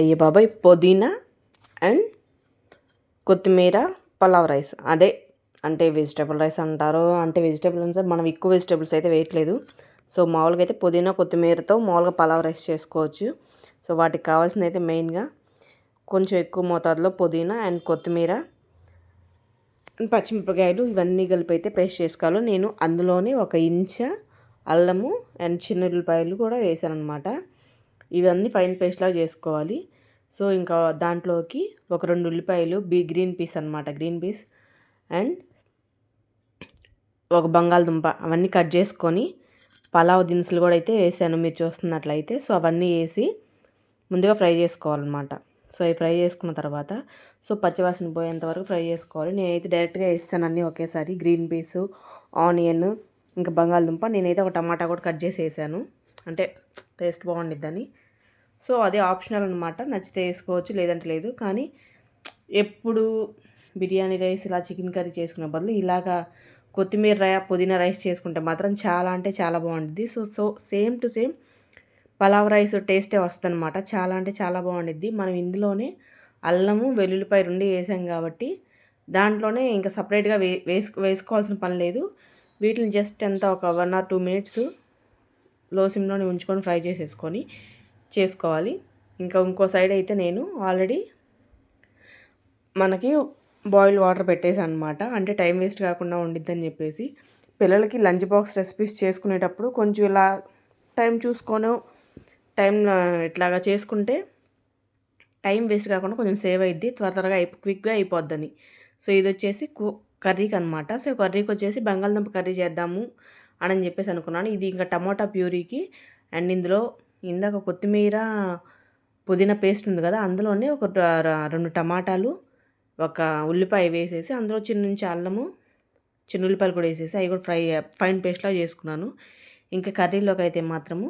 అయ్యే బాబాయ్ పుదీనా అండ్ కొత్తిమీర పలావ్ రైస్. అదే అంటే వెజిటేబుల్ రైస్ అంటారు. అంటే వెజిటేబుల్ అంటే మనం ఎక్కువ వెజిటేబుల్స్ అయితే వేయట్లేదు. సో మామూలుగా అయితే పుదీనా కొత్తిమీరతో మామూలుగా పలావ్ రైస్ చేసుకోవచ్చు. సో వాటికి కావాల్సింది అయితే మెయిన్గా కొంచెం ఎక్కువ మోతాదులో పుదీనా అండ్ కొత్తిమీర పచ్చిమిరపకాయలు ఇవన్నీ కలిపి అయితే పేస్ట్ చేసుకోవాలి. నేను అందులోనే ఒక ఇంచ అల్లము అండ్ చిన్న ఉల్లిపాయలు కూడా వేసాను అనమాట ఇవన్నీ ఫైన్ పేస్ట్లా చేసుకోవాలి. సో ఇంకా దాంట్లోకి ఒక రెండు ఉల్లిపాయలు బీ గ్రీన్ పీస్ అనమాట గ్రీన్ పీస్. అండ్ ఒక బంగాళదుంప అవన్నీ కట్ చేసుకొని పలావ్ దినుసులు కూడా అయితే వేసాను మీరు చూస్తున్నట్లయితే. సో అవన్నీ వేసి ముందుగా ఫ్రై చేసుకోవాలన్నమాట. సో అవి ఫ్రై చేసుకున్న తర్వాత సో పచ్చివాసన పోయేంత వరకు ఫ్రై చేసుకోవాలి. నేనైతే డైరెక్ట్గా వేస్తాను అన్నీ ఒకేసారి. గ్రీన్ పీస్ ఆనియన్ ఇంకా బంగాళదుంప. నేనైతే ఒక టమాటా కూడా కట్ చేసి వేసాను. అంటే టేస్ట్ బాగుండిద్దని. సో అది ఆప్షనల్ అనమాట నచ్చితే వేసుకోవచ్చు లేదంటే లేదు. కానీ ఎప్పుడు బిర్యానీ రైస్ ఇలా చికెన్ కర్రీ చేసుకునే బదులు ఇలాగా కొత్తిమీర రై పుదీనా రైస్ చేసుకుంటే మాత్రం చాలా అంటే చాలా బాగుంటుంది so so same to same pulao rice టేస్టే వస్తుందన్నమాట. చాలా అంటే చాలా బాగుండిద్ది. మనం ఇందులోనే అల్లము వెల్లుల్లిపాయ రెండు వేసాం కాబట్టి దాంట్లోనే ఇంకా సపరేట్గా వే వేసుకో వేసుకోవాల్సిన పని లేదు. వీటిని జస్ట్ ఎంత ఒక వన్ ఆర్ టూ మినిట్స్లో సిమ్లోనే ఉంచుకొని ఫ్రై చేసేసుకొని చేసుకోవాలి. ఇంకా ఇంకో సైడ్ అయితే నేను ఆల్రెడీ మనకి బాయిల్ వాటర్ పెట్టేసి అనమాట అంటే టైం వేస్ట్ కాకుండా ఉండిద్దని చెప్పేసి. పిల్లలకి లంచ్ బాక్స్ రెసిపీస్ చేసుకునేటప్పుడు కొంచెం ఇలా టైం చూసుకొని టైం ఇట్లాగా చేసుకుంటే టైం వేస్ట్ కాకుండా కొంచెం సేవ్ అయ్యిద్ది త్వర త్వరగా అయిపో క్విక్గా అయిపోద్దని. సో ఇది వచ్చేసి కర్రీకి అనమాట సో కర్రీకి వచ్చేసి బంగాళదుంప కర్రీ చేద్దాము అని చెప్పేసి అనుకున్నాను. ఇది ఇంకా టమోటా ప్యూరీకి అండ్ ఇందులో ఇందాక కొత్తిమీర పుదీనా పేస్ట్ ఉంది కదా అందులోనే ఒక రెండు టమాటాలు ఒక ఉల్లిపాయ వేసేసి అందులో చిన్న నుంచి అల్లము చిన్న ఉల్లిపాయలు కూడా వేసేసి అవి కూడా ఫ్రై ఫైన్ పేస్ట్లా చేసుకున్నాను. ఇంకా కర్రీలోకి అయితే మాత్రము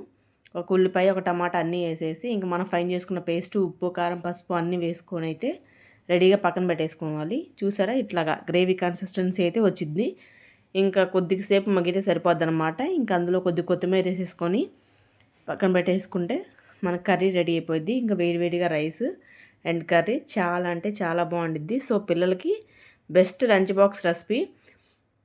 ఒక ఉల్లిపాయ ఒక టమాటా అన్నీ వేసేసి ఇంకా మనం ఫైన్ చేసుకున్న పేస్ట్ ఉప్పు కారం పసుపు అన్నీ వేసుకొని అయితే రెడీగా పక్కన పెట్టేసుకోవాలి. చూసారా? ఇట్లాగా గ్రేవీ కన్సిస్టెన్సీ అయితే వచ్చింది. ఇంకా కొద్దిసేపు మగ్గితే సరిపోద్ది అనమాట ఇంకా అందులో కొద్ది కొత్తిమీర వేసేసుకొని పక్కన పెట్టేసుకుంటే మనకు కర్రీ రెడీ అయిపోద్ది. ఇంకా వేడివేడిగా రైస్ అండ్ కర్రీ చాలా అంటే చాలా బాగుండిద్ది. సో పిల్లలకి best lunch box recipe.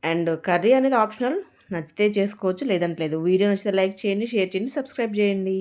And curry అనేది ఆప్షనల్. నచ్చితే చేసుకోవచ్చు లేదంటే లేదు. వీడియో నచ్చితే లైక్ చేయండి షేర్ చేయండి సబ్స్క్రైబ్ చేయండి.